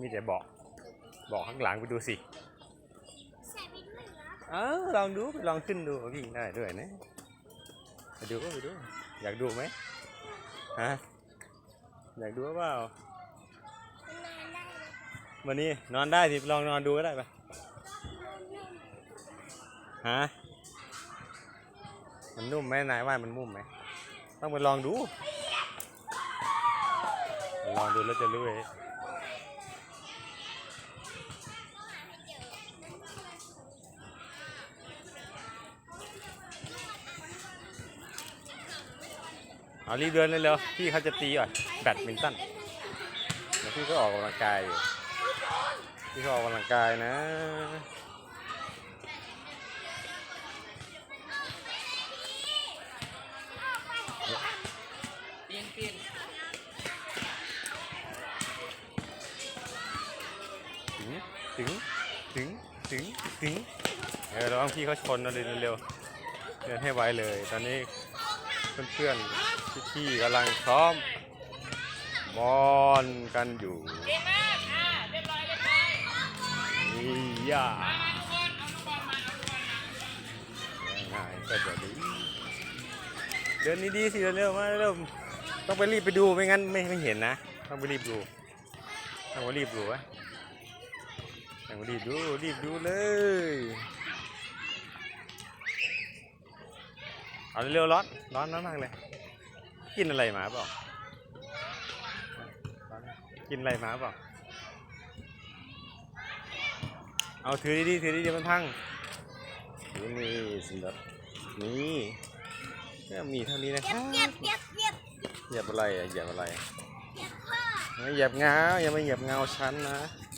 มีแต่เบาะเบาะข้างหลังไปดูสิใส่ไปด้วยเหรอเออลองดูไปลองขึ้นดูวิ่งได้ด้วยนะไปดูก็ไปดู อยากดูไหมฮะอยากดูเปล่ามันนานได้เลยวันนี้นอนได้สิลองนอนดูก็ได้ปะนุ่มฮะมันนุ่มไหมนายว่ามันนุ่มไหมต้องไปลองดู ลองดูแล้วจะรู้เอง เอารีบเดินเลยเร็วๆพี่เขาจะตีก่อนแบดมินตันแล้วพี่ก็ออกกำลังกายอยู่พี่ก็ออกกำลังกายนะเปลี่ยนเปลี่ยนถึงถึงถึงถึงถึงเออระวังพี่เขาชนนะเดินเร็วๆเดินให้ไวเลย ตอนนี้ เพื่อนๆพี่ๆกำลังซ้อมบอลกันอยู่เก่งมากอ่ายบร้อยเรียบร้อยนี่ย่ามาทุกคนเอาลูกบบอลมาง่ายก็จะดีเดินดีๆสิเร็วๆมาเร็วต้องไปรีบไปดูไม่งั้นไม่ไม่เห็นนะ ต้องไปรีบดูต้องไปรีบดูวะต้องรีบดูรีบดูเลย เอาเร็วๆร้อนร้อนมากๆเลย กินอะไรมาเปล่ากินอะไรมาเปล่าเอาถือดีๆถือดีๆมันพังนี่สำหรับนี่ก็มีเท่านี้นะๆคเย็บรับเย็บเย็บเย็บเหยียบอะไรอะเหยียบอะไรเย็บพ่อไม่เหยียบเงาอย่ามาเหยียบเงาชั้นนะ